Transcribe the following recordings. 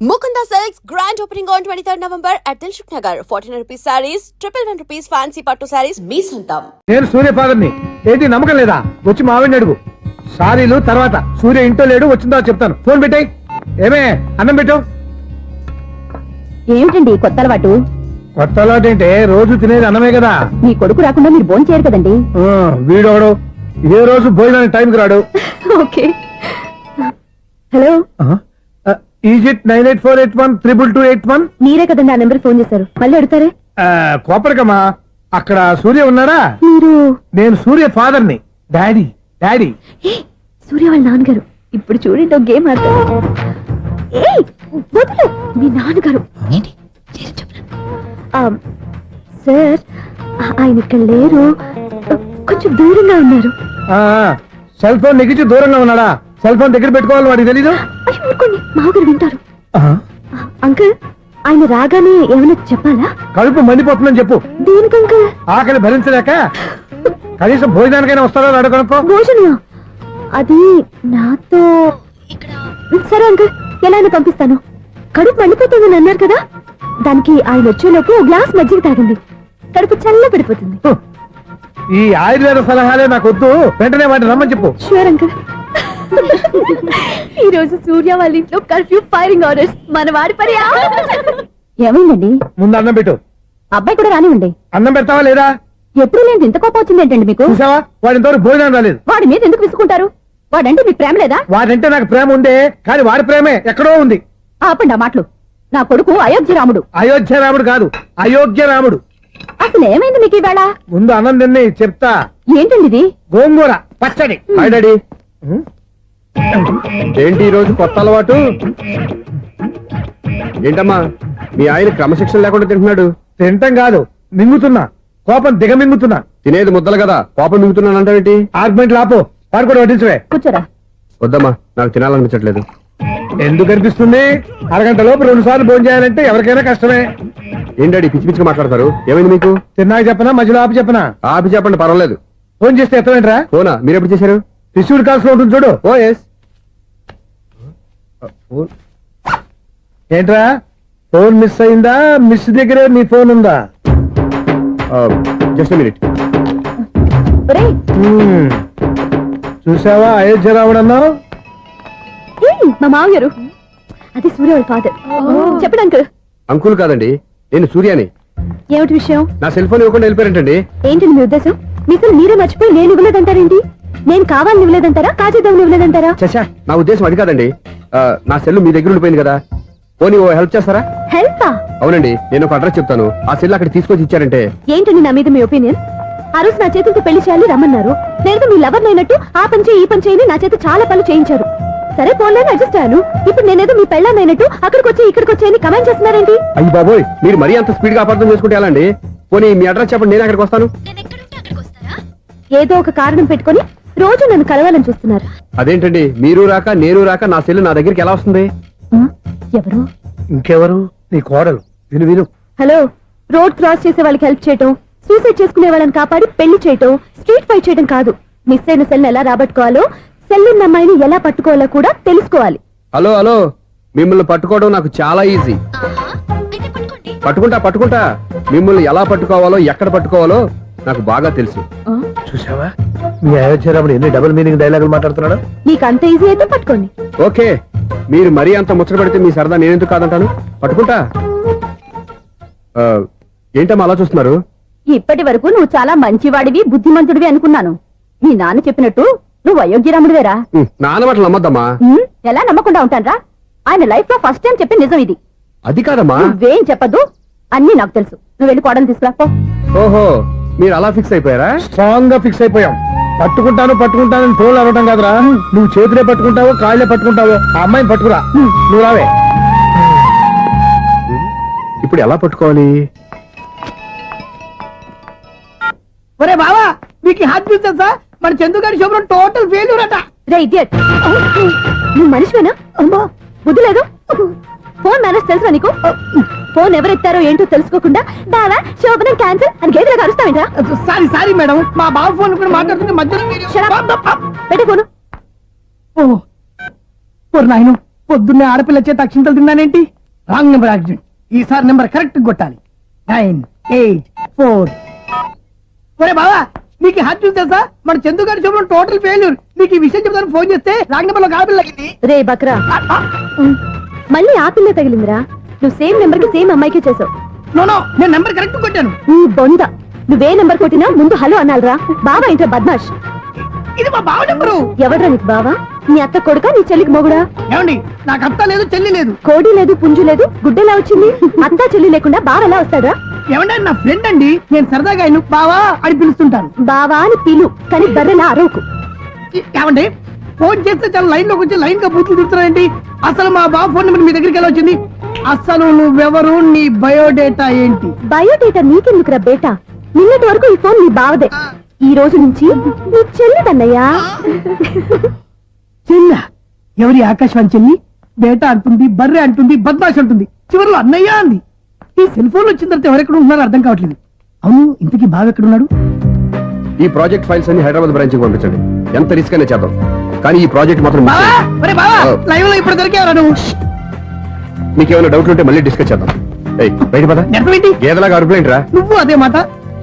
Mukunda Silks grand opening on 23rd November at Dilshuk Nagar. 1400 rupees sarees, triple one rupees fancy pattu sarees, మీ సొంతం. నేను సూర్య ఫాదర్ని ఏంటి నమ్మకం లేదా? వచ్చి మా ఆవిడని అడుగు. సారీలు తర్వాత సూర్య ఇంటో లేడు వచ్చిందో చెప్తాను. ఫోన్ పెట్టాయి. ఏమే అన్నం పెట్టు. ఏమిటండి కొత్త అలవాటు? కొత్త అలవాటు ఏంటే? రోజు తినేది అన్నమే కదా. మీ కొడుకు రాకుండా మీరు భోజనం చేయరు కదండి? ఆ, వీడొకడు ఏ రోజు భోజనానికి టైంకి రాడు. Okay. Hello. Is it nine eight four eight one triple two eight one. మీరే కదండి ఆ నెంబర్ ఫోన్ చేశారు. మళ్ళీ అడుగుతారే? కోపరికమ్మా అక్కడ సూర్య ఉన్నాడా? మీరు? నేను సూర్య ఫాదర్ని. Daddy daddy. ఏ, సూర్య వాళ్ళ నాన్నగారు. ఇప్పుడు చూడండి ఒక గేమ్ ఆడతారు. వదిలు మీ నాన్నగారు. సార్ ఆయన ఇక్కడ లేరు. కొంచెం దూరంగా ఉన్నారు. సెల్ ఫోన్ నెగించి దూరంగా ఉన్నాడా? సెల్ ఫోన్ దగ్గర పెట్టుకోవాలి వాడికి తెలీదు? ఊరుకోండి మామగారు వింటారు. అంకుల్ ఆయన రాగానే ఏమైనా చెప్పాలా? కడుపు మండిపోతుందని చెప్పు. దేనికి అంకుల్ ఆకలి భరించలేక కనీసం భోజనానికైనా వస్తారో రాడో కనుక్కో భోజనమా? అది నాతో సరే అంకుల్ ఎలా అయినా పంపిస్తాను. కడుపు మండిపోతుందని అన్నారు కదా? దానికి ఆయన వచ్చేలోపు గ్లాస్ మజ్జిగ తాగండి కడుపు చల్ల పడిపోతుంది. ఈ ఆయుర్వేద సలహాలే నాకు వద్దు. వెంటనే వాటిని రమ్మని చెప్పు. షూర్ అంకుల్ ఈ రోజు సూర్య వాళ్ళ ఇంట్లో కర్ఫ్యూ ఫైరింగ్ ఆర్డర్స్. మన వాడి పని ఏమైందండి? ముందు అన్నం పెట్టు. అబ్బాయి కూడా రానివ్వండి. అన్నం పెడతావా లేదా? ఎప్పుడు నేను ఇంత కోపం వచ్చింది ఏంటండి మీకు? చూసావా? వాడి ఇంతవరకు భోజనం రాలేదు. వాడి మీద ఎందుకు విసుకుంటారు వాడంటే మీకు ప్రేమ లేదా? వాడంటే నాకు ప్రేమ ఉండే కానీ వాడి ప్రేమే ఎక్కడో ఉంది. ఆపండి ఆ మాటలు. నా కొడుకు అయోధ్య రాముడు అయోధ్య రాముడు కాదు అయోగ్య రాముడు అసలు ఏమైంది మీకు ఈవేళ? ముందు అన్నం తిని చెప్తా. ఏంటండి ఇది? గోంగూర పచ్చడి. Hi daddy. ఉం? ఏంటి ఈ రోజు కొత్త అలవాటు? ఏంటమ్మా మీ ఆయన క్రమశిక్షణ లేకుండా తింటున్నాడు? తింటం కాదు మింగుతున్నా. కోపం దిగమింగుతున్నా. తినేది ముద్దలు కదా కోపం మిగుతున్నాను అంటావేంటి? ఆర్గ్మెంట్ లాపో వాడు కూడా వడ్డించవే. కూర్చోరా. వద్దమ్మా నాకు తినాలనిపించట్లేదు. ఎందుకు అనిపిస్తుంది? అరగంట లోపు రెండు సార్లు భోజనం చేయాలంటే ఎవరికైనా కష్టమే. ఏం డాడీ పిచ్చి పిచ్చిగా మాట్లాడతారు? ఏమైంది మీకు? తిన్నాక చెప్పనా మధ్యలో ఆపి చెప్పనా? ఆపి చెప్పండి పర్వాలేదు. ఫోన్ చేస్తే ఎత్తమేంట్రా? ఫోనా? మీరు ఎప్పుడు చేశారు? రిసీవ్డ్ కాల్స్లో ఉంటుంది చూడు. ఓ ఎస్ ఏంట్రా? ఫోన్ మిస్ అయిందా? మిస్ దగ్గరే నీ ఫోన్ ఉందా? Just minute. చూసావా అయోధ్య రావడన్నావు ఏయ్, మా మామగారు అది సూర్య వాళ్ళ ఫాదర్. చెప్పండి అంకుల్. అంకుల్ కాదండి నేను సూర్యాని. ఏమిటి విషయం? నా సెల్ ఫోన్ ఇవ్వకుండా వెళ్ళిపోయారంటండి. ఏంటండి మీ ఉద్దేశం? మీసలు మీరే మర్చిపోయి నేను ఇవ్వలేదంటారేంటి? నేను కావాలని ఇవ్వలేదంటారా? కాజేద్దామని ఇవ్వలేదంటారా? చచ్చా నా ఉద్దేశం అది కాదండి. నా సెల్ మీ దగ్గర ఉండిపోయింది కదా. పోనీ ఓ హెల్ప్ చేస్తారా? హెల్పా? అవునండి నేను ఒక అడ్రస్ చెప్తాను. ఆ సెల్ అక్కడ తీసుకొచ్చి ఇచ్చారంటే. ఏంటండి నా మీద మీ ఒపీనియన్? ఆ రోజు నా చేతులతో పెళ్ళి చేయాలి రమ్మన్నారు. నేను మీ లవర్ అయినట్టు ఆ పని చేయి ఈ పని చేయని నా చేత చాలా పనులు చేయించారు. సరే పోలేని అడ్జస్ట్ అయ్యాను. ఇప్పుడు నేనేదో మీ పెళ్ళాన్ని అయినట్టు అక్కడికి వచ్చి ఇక్కడికి వచ్చి అని కమెంట్ చేస్తున్నారేంటి? అయ్యి బాబోయ్ మీరు మరీ అంత స్పీడ్గా అపార్థం చేసుకుంటే ఎలా అండి? పోనీ మీ అడ్రస్ చెప్పండి నేను అక్కడికి వస్తాను. ఏదో ఒక కారణం పెట్టుకొని రోజు నన్ను కలవాలని చూస్తున్నారు. అదేంటండి? మీరు రాక నేను రాక నా సెల్ నా దగ్గరికి ఎలా వస్తుంది? ఆ? ఎవరు? ఇంకెవరు? నీ కోడలు. విను విను. హలో రోడ్ క్రాస్ చేసే వాళ్ళకి హెల్ప్ చేయటం సూసైడ్ చేసుకునే వాళ్ళని కాపాడి పెళ్ళి చేయటం స్ట్రీట్ ఫైట్ చేయడం కాదు. మిస్ అయిన సెల్ ఎలా రాబట్టుకోవాలో సెల్ ఉన్న అమ్మాయిని ఎలా పట్టుకోవాలో కూడా తెలుసుకోవాలి. Hello hello. మిమ్మల్ని పట్టుకోవడం నాకు చాలా ఈజీ. పట్టుకుంటా పట్టుకుంటా. మిమ్మల్ని ఎలా పట్టుకోవాలో ఎక్కడ పట్టుకోవాలో నాకు బాగా తెలుసు. ఆ? చూసావా మీ అయోధ్య రాముడు ఎన్ని డబుల్ మీనింగ్ డైలాగులు మాట్లాడుతున్నాడు? మీకు అంత ఈజీ అయితే పట్టుకోండి. ఓకే మీరు మరీ అంత ముచ్చట పెడితే మీ సరదా నేనెందుకు కాదంటాను? పట్టుకుంటా. ఆ, ఏంటమ్మా అలా చూస్తున్నారు? ఇప్పటి వరకు నువ్వు చాలా మంచివాడివి బుద్ధిమంతుడివి అనుకున్నాను. మీ నాన్న చెప్పినట్టు నువ్వు అయోగ్యరాముడివేరా ఉమ్, నాన్న మాటలు నమ్మద్దమ్మా. ఉమ్, ఎలా నమ్మకుండా ఉంటానరా? ఆయన లైఫ్లో ఫస్ట్ టైం చెప్పిన నిజం ఇది. అది కాదమ్మా. నువ్వేం చెప్పదు అన్ని నాకు తెలుసు. నువ్వు వెళ్ళి కోడలు తీసుకురా పో. ఓహో మీరు అలా ఫిక్స్ అయిపోయారా? స్ట్రాంగ్గా ఫిక్స్ అయిపోయాం. పట్టుకుంటాను పట్టుకుంటాను ఫోన్లు అడగటం కాదురా. నువ్వు చేతులే పట్టుకుంటావో కాళ్ళే పట్టుకుంటావో ఆ అమ్మాయిని పట్టుకురా. నువ్వు రావే. ఇప్పుడు ఎలా పట్టుకోవాలి? ఒరే బావా మీకు హాట్ న్యూస్ తెలుసా? మన చందుగారి శుభ్రం టోటల్ ఫెయిల్యూర్ అట. రే ఇడియట్. నువ్వు మనిషివేనా? అమ్మా బుద్ధి లేదు. ఫోన్ మేనేజ్ తెలుసా నీకు? ఫోన్ ఎవరెత్తారో ఏంటో తెలుసుకోకుండా దావా శోభనం క్యాన్సిల్ అని గేదెలకు అరుస్తావేంట్రా? సారీ సారీ మేడం మా బావ ఫోన్ కూడా మధ్యలో up. పెట్టే ఫోను ఓ నాయను పొద్దున్నే ఆడపిల్ల చేత అక్షింతలు తిన్నానేంటి? రాంగ్ నెంబర్ యాక్సిడెంట్ ఈసారి నెంబర్ కరెక్ట్ కొట్టాలి. నైన్ ఎయిట్ ఫోర్ ఒరే బావా నీకు హార్ట్ చూసి తెలుసా? మన చందు గారి చూపడం టోటల్ ఫెయిల్యూర్ నీకు ఈ విషయం చెప్తాను ఫోన్ చేస్తే రాంగ్ నెంబర్లో తగ్గింది రే బక్రా. ఉమ్, మళ్ళీ ఆ పిల్ల తగిలిందిరా. నువ్వు సేమ్ నెంబర్కి సేమ్ అమ్మాయికే చేసావు. నో నో నేను నెంబర్ కరెక్ట్ కొట్టాను. నీ బొంద. నువ్వే నెంబర్ కొట్టినా ముందు హలో అనాలరా. బావా ఏంట్రా బద్మాష్? ఇది మా బావ నెంబరు. ఎవడ్రా నీకు బావా? నీ అత్త కొడుక నీ చెల్లికి మొగుడా? ఏమండి నాకు అత్త లేదు చెల్లి లేదు. కోడి లేదు పుంజు లేదు గుడ్డెలా వచ్చింది? అత్త చెల్లి లేకుండా బావ ఎలా వస్తాడా ఏమంటే ఆయన నా ఫ్రెండ్ అండి. నేను సరదాగా ఆయన బావా అని పిలుస్తుంటాను. బావా అని పిలు కానీ బర్రెలా అరవకు. ఈ- ఏమండి? ఫోన్ చేస్తే చాలా లైన్లోకి వచ్చి లైన్గా బూతులు తిడుతున్నాయండి అసలు మా బావ ఫోన్ నెంబర్ మీ దగ్గరికి ఎలా వచ్చింది? అసలు నువ్వెవరు? నీ బయోడేటా ఏంటి? బయోడేటా నీకెందుకురా బేటా? నిన్నటి వరకు ఈ ఫోన్ నీ బావదే. ఈ రోజు నుంచి నీ చెల్లిదన్నయ్యా చెల్ల ఎవరి ఆకాశవాణి చెల్లి? బేటా అంటుంది బర్రె అంటుంది బద్మాష్ అంటుంది. చివరిలో అన్నయ్య అంది. ఈ సెల్ ఫోన్ వచ్చిన తర్వాత ఎవరెక్కడ ఉంటున్నారో అర్థం కావట్లేదు. అవును ఇంతకీ బావ ఎక్కడున్నాడు ఈ ప్రాజెక్ట్ ఫైల్స్ అన్ని హైదరాబాద్ బ్రాంచ్కి పంపించండి. ఎంత రిస్క్ అయినా చేద్దాం. కానీ ఈ ప్రాజెక్ట్ మాత్రం. లైవ్లో ఇప్పుడు దొరికేవరా నువ్వు? మీకు ఏమైనా డౌట్లు ఉంటే మళ్ళీ డిస్కస్ చేద్దాం. బయట పద. గేదలాగా అరుపులేంట్రా. నువ్వు అదే మాట?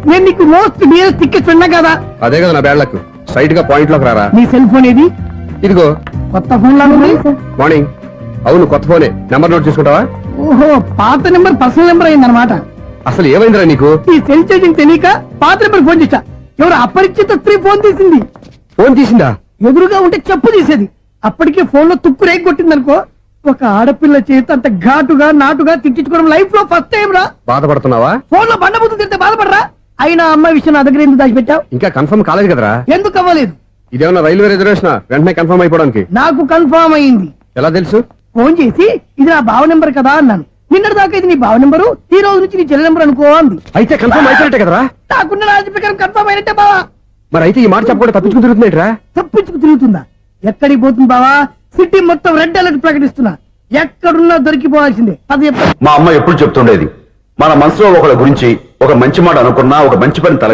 నేను నీకు మోస్ట్ నియరెస్ట్ టికెట్స్ విన్నా కదా? అదే కదా నా బ్యాడ్లకు స్ట్రైట్గా పాయింట్లోకి రారా. నీ సెల్ ఫోన్ ఏది? ఇదిగో. కొత్త ఫోన్ లాగా మార్నింగ్ అవును కొత్త ఫోనే నెంబర్ నోట్ చేసుకుంటావా? ఓహో పాత నెంబర్ పర్సనల్ నెంబర్ అయిందన్నమాట. అసలు ఏమైందిరా నీకు? ఈ సెల్ చేసింగ్ తెలియక పాత నెంబర్ ఫోన్ చేశా. ఎవరు అపరిచిత స్త్రీ ఫోన్ తీసింది. ఫోన్ తీసిందా? ఎదురుగా ఉంటే చెప్పు తీసేది. అప్పటికే ఫోన్లో తుక్కు రేగి కొట్టిందనుకో ఒక ఆడపిల్ల చేత అంత ఘాటుగా నాటుగా తిట్టించుకోవడం లైఫ్లో ఫస్ట్ టైం రా. బాధపడుతున్నావా? ఫోన్లో బండబుద్ధి తింటే బాధపడరా? అయినా అమ్మాయి విషయం నా దగ్గర ఎందుకు దాచిపెట్టావు? ఇంకా కన్ఫర్మ్ కాలేదు కదరా? ఎందుకు అవ్వలేదు? ఇదేమన్నా రైల్వే రిజర్వేషన్? వెంటనే కన్ఫర్మ్ అయిపోవడానికి. నాకు కన్ఫర్మ్ అయింది. ఎలా తెలుసు? ఫోన్ చేసి ఇది నా బావ నెంబర్ కదా అన్నాను. నిన్నటి దాకా ఇది నీ బావ నెంబరు ఈ రోజు నుంచి నీ చెల్లి నెంబర్ అనుకో అంది. అయితే కన్ఫర్మ్ అయిపోయినట్టే కదరా? నాకున్న రాజు ప్రకారం కన్ఫర్మ్ అయినట్టే బావా. మరి అయితే ఈ మాట చెప్పకుండా తప్పించుకుని తిరుగుతున్నాయిట్రా? తప్పించుకు తిరుగుతుందా? ఎక్కడికి పోతుంది బావా? సిటీ మొత్తం రెడ్ అలర్ట్ ప్రకటిస్తున్నా. ఎక్కడున్నా దొరికిపోవాల్సిందే. అది మా అమ్మ ఎప్పుడు చెప్తుండేది మన మనసులో ఒకళ్ళ గురించి ఒక మంచి మాట అనుకున్నా ఒక మంచి పని తల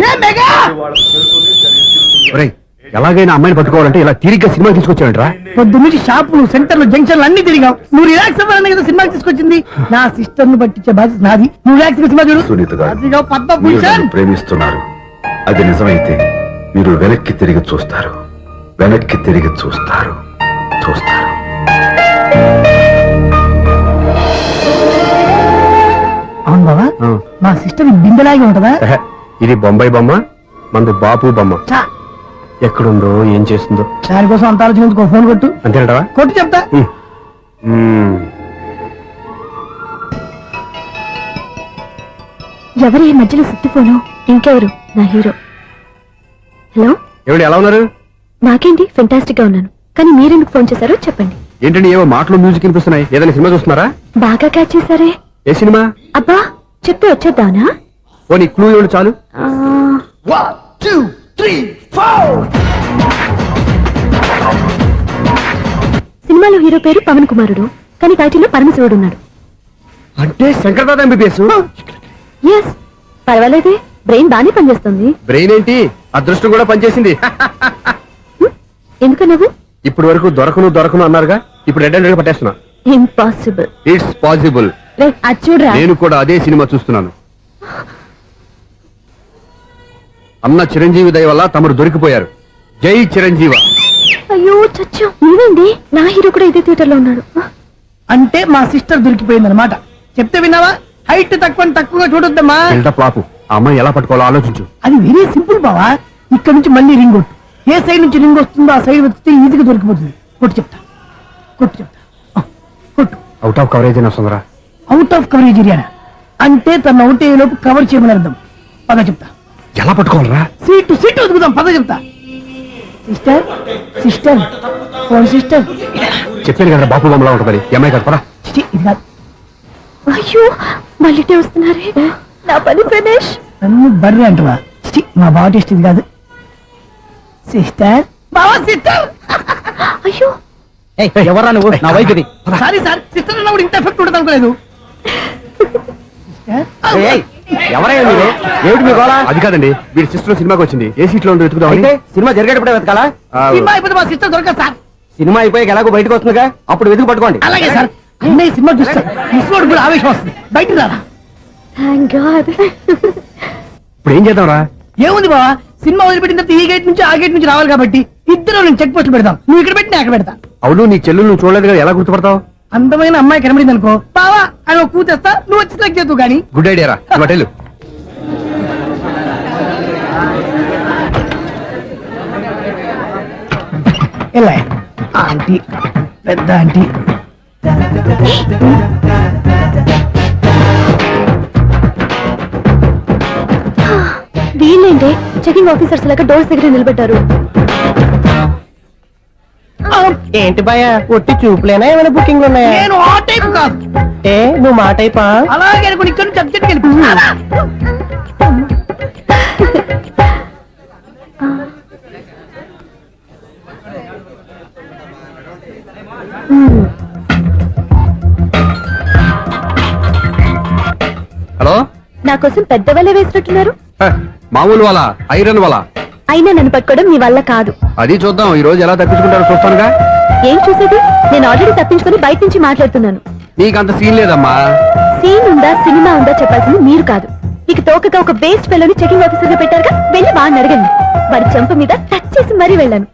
ఎలాగైనా అమ్మాయిని పట్టుకోవాలంటే ఇలా తిరిగ్గా సినిమా తీసుకొచ్చాడంట్రా పొద్దు నుంచి షాపులు సెంటర్లు జంక్షన్లు అన్ని తిరిగావు. నువ్వు రిలాక్స్ అవ్వాలని కదా సినిమా తీసుకొచ్చింది. నా సిస్టర్ను పట్టించే బాధ్యత నాది. నువ్వు రిలాక్స్ సినిమా చూడు. సునీత గారు అదిగో పద్మ మీరు భూషణ్. నన్ను ప్రేమిస్తున్నారు. అది నిజమైతే మీరు వెనక్కి తిరిగి చూస్తారు. వెనక్కి తిరిగి చూస్తారు. చూస్తారు. అవును బావా. మా సిస్టర్ బిందెలాగే ఉంటదా? ఇది బొంబాయి బొమ్మ మందు బాపు బొమ్మ. చా, ఎక్కడుందో ఏం చేస్తుందో. దానికోసం అంత ఆలోచించుకో ఫోన్ కొట్టు. అంతేనటవా? కొట్టు చెప్తా. ఎవరి ఈ మధ్యలో సుత్తి ఫోను ఇంకెవరు? నా హీరో. హలో? ఏమిటి ఎలా ఉన్నారు? నాకేంటి ఫెంటాస్టిక్గా ఉన్నాను. కానీ మీరెందుకు ఫోన్ చేశారో చెప్పండి. ఏంటండి ఏవో మాటలు మ్యూజిక్ వినిపిస్తున్నాయి. ఏదైనా సినిమా చూస్తున్నారా? బాగా క్యాచ్ చేశారే. ఏ సినిమా? అబ్బా చెప్తే వచ్చేద్దానా ఓ నీ క్లూ ఇవ్వండి చాలు? ఆ, సినిమాలో హీరో పేరు పవన్ కుమారుడు. కానీ టైటిల్లో పరమశివుడు ఉన్నాడు. అంటే శంకర్దాద ఎంబీబీఎస్? ఎస్ పర్వాలేదే. బ్రెయిన్ బానే పనిచేస్తుంది. బ్రెయిన్ ఏంటి? అదృష్టం కూడా పనిచేసింది. ఎందుకు నువ్వు? ఇప్పటి వరకు దొరకను దొరకను అన్నారుగా ఇప్పుడు రెడ్ హండ్రెడ్ పట్టేస్తున్నా. ఇంపాసిబుల్ ఇట్స్ పాసిబుల్ చూడరా. నేను కూడా అదే సినిమా చూస్తున్నాను. అన్న చిరంజీవి దయ వల్ల తమరు దొరికిపోయారు. జై చిరంజీవ. అయ్యో చచ్చాం. నీవేంటి నా హీరో కూడా ఇదే థియేటర్లో ఉన్నాడు. అంటే మా సిస్టర్ దొరికిపోయింది అనమాట చెప్తే విన్నావా? హైట్ తక్కువ తక్కువగా చూడొద్దమ్మా. ఆ అమ్మాయి ఎలా పట్టుకోవాలో ఆలోచించు. అది వెరీ సింపుల్ బావా. ఇక్కడ నుంచి మళ్ళీ రింగ్ కొట్టు. ఏ సైడ్ నుంచి రింగ్ వస్తుందో ఆ సైడ్ వెతికితే ఈజీగా దొరికిపోతుంది. కొట్టు చెప్తా. కొట్టు చెప్తా. ఆ, కొట్టు. అవుట్ ఆఫ్ కవరేజ్ అయినా వస్తుందిరా అవుట్ ఆఫ్ కవరేజ్ ఏరియా. అంటే తన అవుట్ అయ్యే లోపు కవర్ చేయమని అర్థం. పద చెప్తా. ఎలా పట్టుకోవాలరా? సీటు సీటు వదుకుదాం పద చెప్తా. Sister sister. Phone sister. చెప్పాను కదా బాపు బొమ్మలా ఉంటుంది అమ్మాయి కదా పరా చిచి, ఇది కాదు. అయ్యో మళ్ళీ ఇటే వస్తున్నారే? నా పని ఫినిష్ నన్ను బర్రె అంటవా మా బావ టేస్ట్ ఇది కాదు. సిస్టర్. బావా సిస్టర్! అయ్యో. ఎవరా నువ్వు? నా ఇది. Sorry sir. సిస్టర్ అన్నప్పుడు ఇంత ఎఫెక్ట్ ఉండదు అనుకోలేదు. ఎవరయ్యా మీరు? ఏమిటి మీ గోళ అది కాదండి. వీడి సిస్టర్ సినిమాకి వచ్చింది. ఏ సీట్లో వెతుకుదామని? సినిమా జరిగేటప్పుడే వెతకాలా? ఆ, సినిమా అయిపోతే మా సిస్టర్ దొరకదు సార్. సినిమా అయిపోయాక ఎలాగో బయటకు వస్తుందిగా? అప్పుడు వెతుకు పట్టుకోండి. అలాగే సార్. అన్నయ్య సినిమా చూస్తారు. కూడా ఆవేశం వస్తుంది. బయట రారా? థ్యాంక్ గాడ్ ఇప్పుడు ఏం చేద్దాం రా ఏముంది బావా? సినిమా వదిలిపెట్టిన తర్వాత ఈ గేట్ నుంచి ఆ గేట్ నుంచి రావాలి కాబట్టి ఇద్దరు నేను చెక్ పోస్ట్ పెడతాం నువ్వు ఇక్కడ పెట్టి అక్కడ పెడతా. అవును నీ చెల్లు నువ్వు చూడలేదు కదా ఎలా గుర్తుపడతావు? అందమైన అమ్మాయి కనబడింది అనుకో. బావా అని ఒక కూతేస్తా నువ్వు వచ్చి సెలెక్ట్ చేద్దు కానీ. గుడ్ ఐడియా రా. హోటల్ ఆంటీ పెద్ద ఆంటీ. వీళ్ళేంటి చెకింగ్ ఆఫీసర్స్ లాగా డోర్స్ దగ్గర నిలబెట్టారు ఏంటి భయ ఒట్టి చూపులేనా? ఏమైనా బుకింగ్ ఉన్నాయా? నేను ఆ టైప్ కాదు ఏ నువ్వు మా టైపా అలాగే అనుకుని ఇక్కడ నుంచి వెళ్ళిపోతున్నా హలో? నా కోసం పెద్ద వలే వేసినట్టున్నారు మామూలు వాళ్ళ ఐరన్ వాళ్ళ అయినా నన్ను పట్టుకోవడం మీ వల్ల కాదు. అది చూద్దాం ఈ రోజు ఎలా తప్పించుకుంటారో చూస్తానుగా? ఏం చూసేది? నేను ఆల్రెడీ తప్పించుకొని బయట నుంచి మాట్లాడుతున్నాను. నీకంత సీన్ లేదమ్మా. సీన్ ఉందా సినిమా ఉందా చెప్పాల్సింది మీరు కాదు. మీకు తోకగా ఒక బేస్ట్ పిల్లని చెకింగ్ ఆఫీసర్గా పెట్టారుగా వెళ్ళి బాగా అడగండి. వాడి చెంప మీద టచ్ చేసి మరీ వెళ్ళాను.